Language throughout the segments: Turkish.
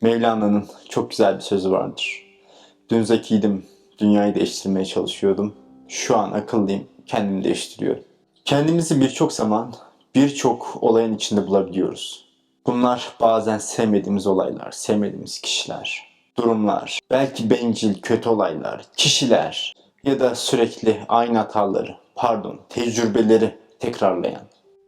Mevlana'nın çok güzel bir sözü vardır. Dün zekiydim, dünyayı değiştirmeye çalışıyordum. Şu an akıllıyım, kendimi değiştiriyorum. Kendimizi birçok zaman birçok olayın içinde bulabiliyoruz. Bunlar bazen sevmediğimiz olaylar, sevmediğimiz kişiler, durumlar, belki bencil, kötü olaylar, kişiler ya da sürekli aynı hataları, pardon, tecrübeleri tekrarlayan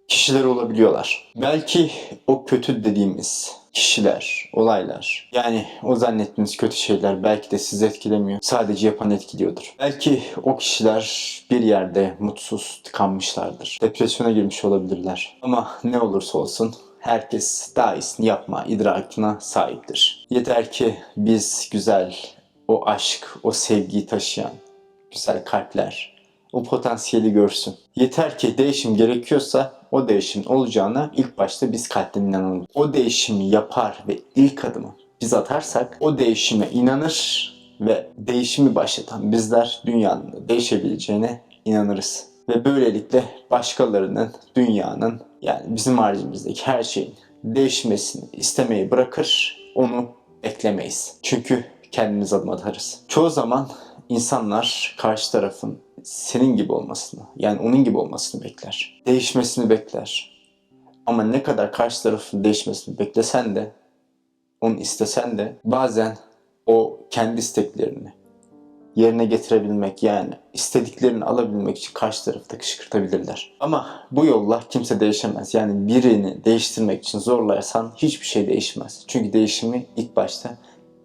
kişiler olabiliyorlar. Belki o kötü dediğimiz kişiler, olaylar. Yani o zannettiğiniz kötü şeyler belki de sizi etkilemiyor. Sadece yapan etkiliyordur. Belki o kişiler bir yerde mutsuz, tıkanmışlardır. Depresyona girmiş olabilirler. Ama ne olursa olsun herkes daha iyisini yapma idrakına sahiptir. Yeter ki biz güzel, o aşk, o sevgiyi taşıyan güzel kalpler, o potansiyeli görsün. Yeter ki değişim gerekiyorsa o değişimin olacağına ilk başta biz kalpten inanalım. O değişimi yapar ve ilk adımı biz atarsak o değişime inanır ve değişimi başlatan bizler dünyanın değişebileceğine inanırız. Ve böylelikle başkalarının, dünyanın yani bizim haricimizdeki her şeyin değişmesini istemeyi bırakır, onu beklemeyiz. Çünkü kendimiz adım atarız. Çoğu zaman insanlar karşı tarafın senin gibi olmasını, yani onun gibi olmasını bekler. Değişmesini bekler. Ama ne kadar karşı tarafın değişmesini beklesen de, onu istesen de bazen o kendi isteklerini yerine getirebilmek yani istediklerini alabilmek için karşı tarafta kışkırtabilirler. Ama bu yolla kimse değişemez. Yani birini değiştirmek için zorlarsan hiçbir şey değişmez. Çünkü değişimi ilk başta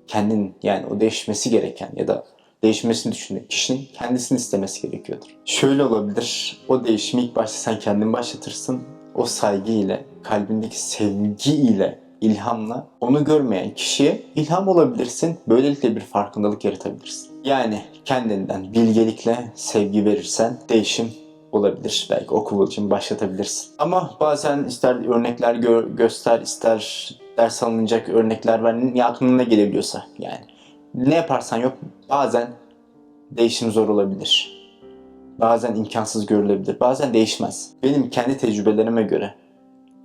kendin yani o değişmesi gereken ya da değişmesini düşündüğün kişinin kendisini istemesi gerekiyordur. Şöyle olabilir. O değişimi ilk başta sen kendin başlatırsın. O saygı ile, kalbindeki sevgi ile, ilhamla onu görmeyen kişiye ilham olabilirsin. Böylelikle bir farkındalık yaratabilirsin. Yani kendinden bilgelikle sevgi verirsen değişim olabilir. Belki o kıvılcım başlatabilirsin. Ama bazen ister örnekler gö- göster, ister ders alınacak örnekler ver. Ne aklına gelebiliyorsa yani. Ne yaparsan yok bazen değişim zor olabilir. Bazen imkansız görülebilir. Bazen değişmez. Benim kendi tecrübelerime göre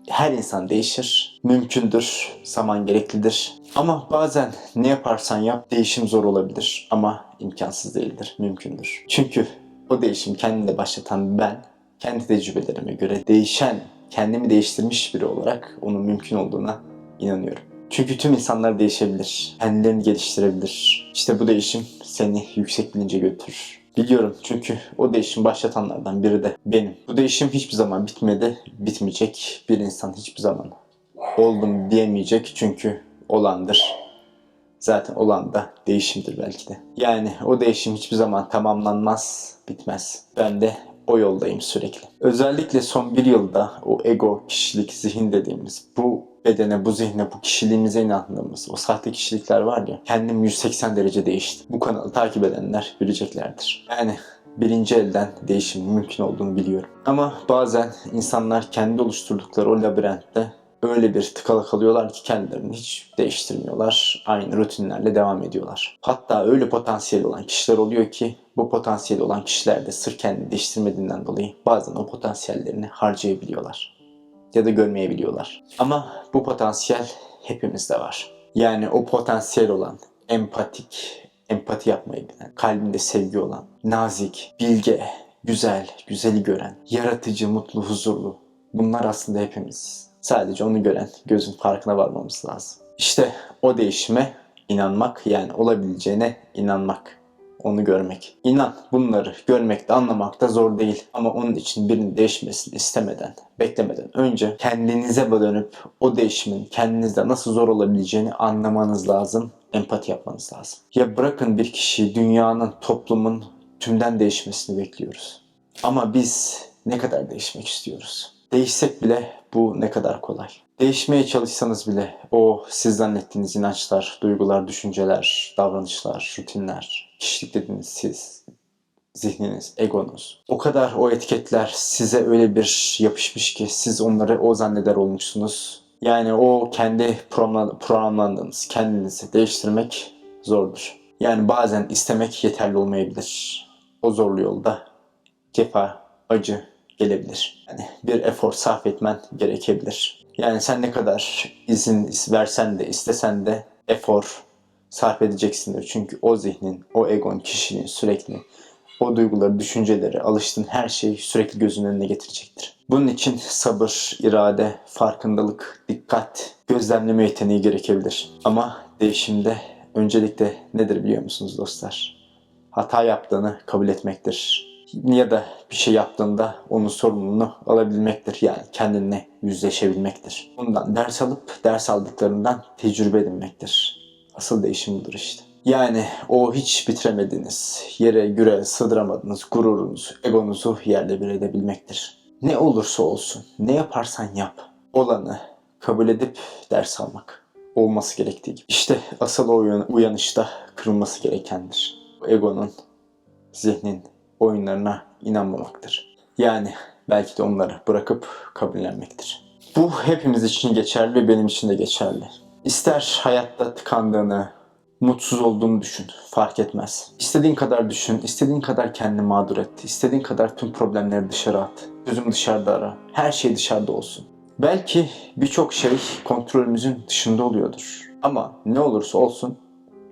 her insan değişir. Mümkündür. Zaman gereklidir. Ama bazen ne yaparsan yap değişim zor olabilir. Ama imkansız değildir. Mümkündür. Çünkü o değişim kendinde başlatan ben kendi tecrübelerime göre değişen, kendimi değiştirmiş biri olarak onun mümkün olduğuna inanıyorum. Çünkü tüm insanlar değişebilir. Kendilerini geliştirebilir. İşte bu değişim seni yüksek bilince götürür. Biliyorum çünkü o değişim başlatanlardan biri de benim. Bu değişim hiçbir zaman bitmedi, bitmeyecek. Bir insan hiçbir zaman oldum diyemeyecek çünkü olandır. Zaten olan da değişimdir belki de. Yani o değişim hiçbir zaman tamamlanmaz, bitmez. Ben de o yoldayım sürekli. Özellikle son bir yılda o ego, kişilik, zihin dediğimiz bu bedene, bu zihne, bu kişiliğimize inandığımız o sahte kişilikler var ya kendim 180 derece değişti. Bu kanalı takip edenler bileceklerdir. Yani birinci elden değişim mümkün olduğunu biliyorum. Ama bazen insanlar kendi oluşturdukları o labirentte öyle bir tıkalı kalıyorlar ki kendilerini hiç değiştirmiyorlar. Aynı rutinlerle devam ediyorlar. Hatta öyle potansiyeli olan kişiler oluyor ki bu potansiyeli olan kişiler de sırf kendini değiştirmediğinden dolayı bazen o potansiyellerini harcayabiliyorlar. Ya da görmeyebiliyorlar. Ama bu potansiyel hepimizde var. Yani o potansiyel olan empatik, empati yapmayı bilen, kalbinde sevgi olan, nazik, bilge, güzel, güzeli gören, yaratıcı, mutlu, huzurlu. Bunlar aslında hepimiz. Sadece onu gören gözün farkına varmamız lazım. İşte o değişime inanmak yani olabileceğine inanmak. Onu görmek. İnan bunları görmekte anlamak da zor değil. Ama onun için birinin değişmesini istemeden, beklemeden önce kendinize dönüp o değişimin kendinizde nasıl zor olabileceğini anlamanız lazım. Empati yapmanız lazım. Ya bırakın bir kişiyi dünyanın, toplumun tümden değişmesini bekliyoruz. Ama biz ne kadar değişmek istiyoruz? Değişsek bile bu ne kadar kolay. Değişmeye çalışsanız bile o siz zannettiğiniz inançlar, duygular, düşünceler, davranışlar, rutinler, kişilik dediğiniz siz, zihniniz, egonuz. O kadar o etiketler size öyle bir yapışmış ki siz onları o zanneder olmuşsunuz. Yani o kendi programla- programlandığınız kendinizi değiştirmek zordur. Yani bazen istemek yeterli olmayabilir. O zorlu yolda cefa, acı gelebilir. Yani bir efor sarf etmen gerekebilir. Yani sen ne kadar izin versen de istesen de efor sarf edeceksindir. Çünkü o zihnin, o egon, kişinin sürekli o duyguları, düşünceleri, alıştığın her şeyi sürekli gözünün önüne getirecektir. Bunun için sabır, irade, farkındalık, dikkat, gözlemleme yeteneği gerekebilir. Ama değişimde öncelikle nedir biliyor musunuz dostlar? Hata yaptığını kabul etmektir. Ya da bir şey yaptığında onun sorumluluğunu alabilmektir. Yani kendinle yüzleşebilmektir. Bundan ders alıp ders aldıklarından tecrübe edinmektir. Asıl değişim budur işte. Yani o hiç bitiremediğiniz, yere güre sığdıramadığınız gururunuzu, egonuzu yerle bir edebilmektir. Ne olursa olsun, ne yaparsan yap, olanı kabul edip ders almak olması gerektiği gibi. İşte asıl o uyan- uyanışta kırılması gerekendir. Egonun, zihnin oyunlarına inanmamaktır. Yani belki de onları bırakıp kabullenmektir. Bu hepimiz için geçerli ve benim için de geçerli. İster hayatta tıkandığını, mutsuz olduğunu düşün. Fark etmez. İstediğin kadar düşün, istediğin kadar kendini mağdur et, istediğin kadar tüm problemleri dışarı at. Çözüm dışarıda ara. Her şey dışarıda olsun. Belki birçok şey kontrolümüzün dışında oluyordur. Ama ne olursa olsun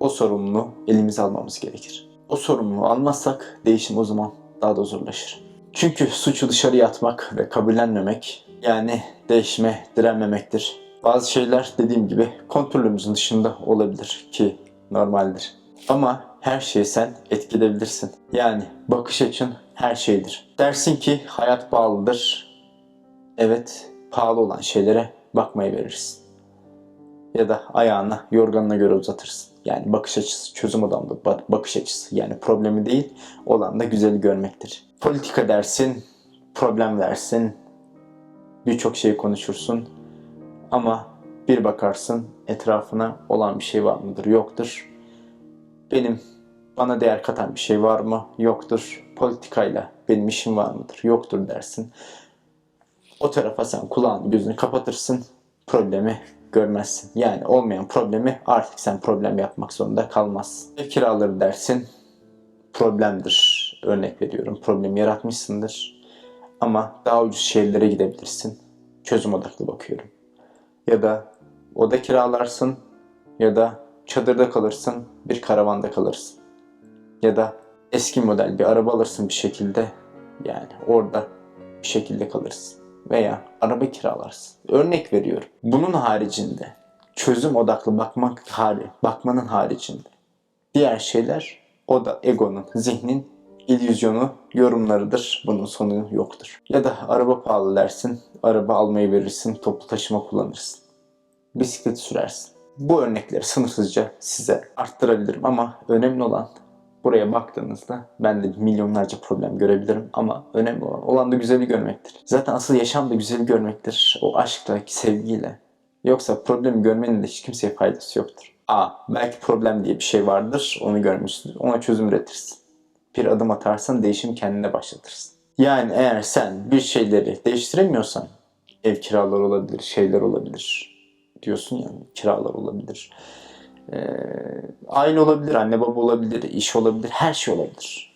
o sorumluluğu elimize almamız gerekir. O sorumluluğu almazsak değişim o zaman daha da zorlaşır. Çünkü suçu dışarıya atmak ve kabullenmemek yani değişime direnmemektir. Bazı şeyler dediğim gibi kontrolümüzün dışında olabilir ki normaldir. Ama her şeyi sen etkileyebilirsin. Yani bakış açın her şeydir. Dersin ki hayat pahalıdır. Evet, pahalı olan şeylere bakmayı verirsin. Ya da ayağına, yorganına göre uzatırsın. Yani bakış açısı, çözüm odamda ba- bakış açısı. Yani problemi değil, olan da güzeli görmektir. Politika dersin, problem dersin, birçok şey konuşursun. Ama bir bakarsın etrafına olan bir şey var mıdır? Yoktur. Benim bana değer katan bir şey var mı? Yoktur. Politikayla benim işim var mıdır? Yoktur dersin. O tarafa sen kulağını gözünü kapatırsın. Problemi görmezsin. Yani olmayan problemi artık sen problem yapmak zorunda kalmazsın. Ev kiraları dersin. Problemdir. Örnek veriyorum. Problem yaratmışsındır. Ama daha ucuz şeylere gidebilirsin. Çözüm odaklı bakıyorum. Ya da oda kiralarsın ya da çadırda kalırsın, bir karavanda kalırsın. Ya da eski model bir araba alırsın bir şekilde yani orada bir şekilde kalırsın. Veya araba kiralarsın. Örnek veriyorum. Bunun haricinde çözüm odaklı bakmak hali, bakmanın haricinde diğer şeyler o da egonun, zihnin illüzyonu, yorumlarıdır. Bunun sonu yoktur. Ya da araba pahalı dersin, araba almayı verirsin, toplu taşıma kullanırsın. Bisiklet sürersin. Bu örnekleri sınırsızca size arttırabilirim ama önemli olan buraya baktığınızda ben de milyonlarca problem görebilirim ama önemli olan olan da güzeli görmektir. Zaten asıl yaşam da güzeli görmektir. O aşkla, sevgiyle. Yoksa problemi görmenin de hiç kimseye faydası yoktur. A. Belki problem diye bir şey vardır. Onu görmüşsündür. Ona çözüm üretirsin. Bir adım atarsan değişim kendine başlatırsın. Yani eğer sen bir şeyleri değiştiremiyorsan ev kiraları olabilir, şeyler olabilir diyorsun ya kiralar olabilir. Ee, aile olabilir, anne baba olabilir, iş olabilir, her şey olabilir.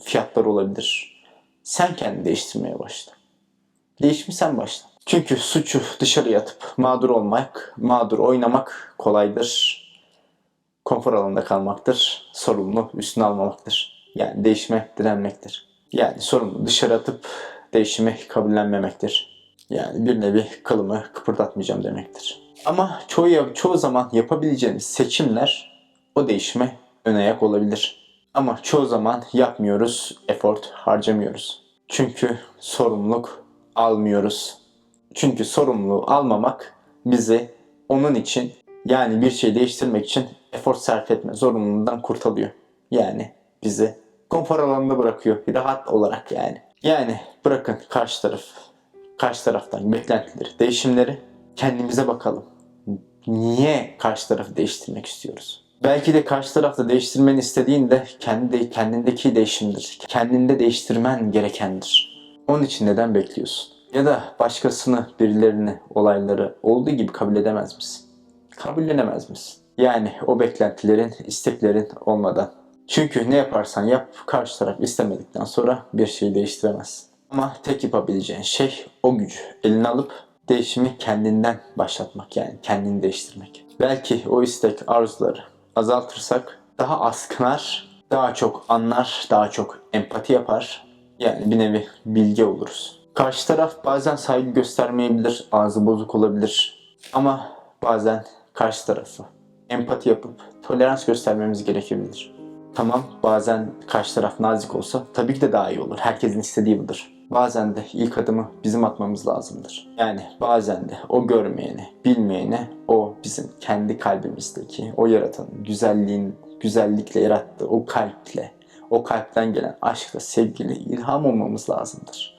Fiyatlar olabilir. Sen kendini değiştirmeye başla. Değişimi sen başla. Çünkü suçu dışarıya atıp mağdur olmak, mağdur oynamak kolaydır. Konfor alanında kalmaktır. Sorumlu üstüne almamaktır. Yani değişime direnmektir. Yani sorumlu dışarı atıp değişimi kabullenmemektir. Yani bir nevi kılımı kıpırdatmayacağım demektir. Ama çoğu, çoğu zaman yapabileceğimiz seçimler o değişime ön ayak olabilir. Ama çoğu zaman yapmıyoruz, effort harcamıyoruz. Çünkü sorumluluk almıyoruz. Çünkü sorumluluğu almamak bizi onun için yani bir şey değiştirmek için efor sarf etme zorunluluğundan kurtarıyor. Yani bizi konfor alanında bırakıyor. Rahat olarak yani. Yani bırakın karşı taraf, karşı taraftan beklentileri, değişimleri kendimize bakalım. Niye karşı tarafı değiştirmek istiyoruz? Belki de karşı tarafta değiştirmeni istediğin de kendi, kendindeki değişimdir. Kendinde değiştirmen gerekendir. Onun için neden bekliyorsun? Ya da başkasını, birilerini, olayları olduğu gibi kabul edemez misin? Kabullenemez misin? Yani o beklentilerin, isteklerin olmadan. Çünkü ne yaparsan yap, karşı taraf istemedikten sonra bir şeyi değiştiremez. Ama tek yapabileceğin şey o gücü eline alıp değişimi kendinden başlatmak yani kendini değiştirmek. Belki o istek, arzuları azaltırsak daha az kınar, daha çok anlar, daha çok empati yapar. Yani bir nevi bilge oluruz. Karşı taraf bazen saygı göstermeyebilir, ağzı bozuk olabilir. Ama bazen karşı tarafı empati yapıp tolerans göstermemiz gerekebilir. Tamam bazen karşı taraf nazik olsa tabii ki de daha iyi olur. Herkesin istediği budur. Bazen de ilk adımı bizim atmamız lazımdır. Yani bazen de o görmeyeni, bilmeyeni o bizim kendi kalbimizdeki o yaratanın güzelliğin güzellikle yarattığı o kalple, o kalpten gelen aşkla, sevgiyle ilham olmamız lazımdır.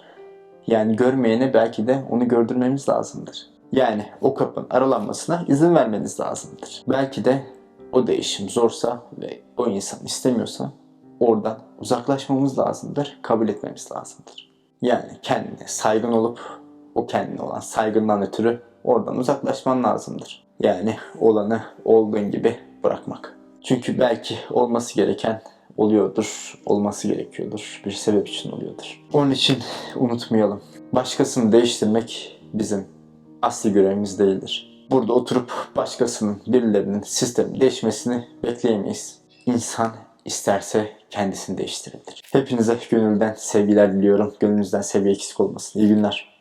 Yani görmeyene belki de onu gördürmemiz lazımdır. Yani o kapının aralanmasına izin vermeniz lazımdır. Belki de o değişim zorsa ve o insan istemiyorsa oradan uzaklaşmamız lazımdır, kabul etmemiz lazımdır. Yani kendine saygın olup o kendine olan saygından ötürü oradan uzaklaşman lazımdır. Yani olanı olduğun gibi bırakmak. Çünkü belki olması gereken oluyordur, olması gerekiyordur, bir sebep için oluyordur. Onun için unutmayalım. Başkasını değiştirmek bizim asli görevimiz değildir. Burada oturup başkasının, birilerinin sistemi değişmesini bekleyemeyiz. İnsan isterse kendisini değiştirebilir. Hepinize gönülden sevgiler diliyorum. Gönlünüzden sevgi eksik olmasın. İyi günler.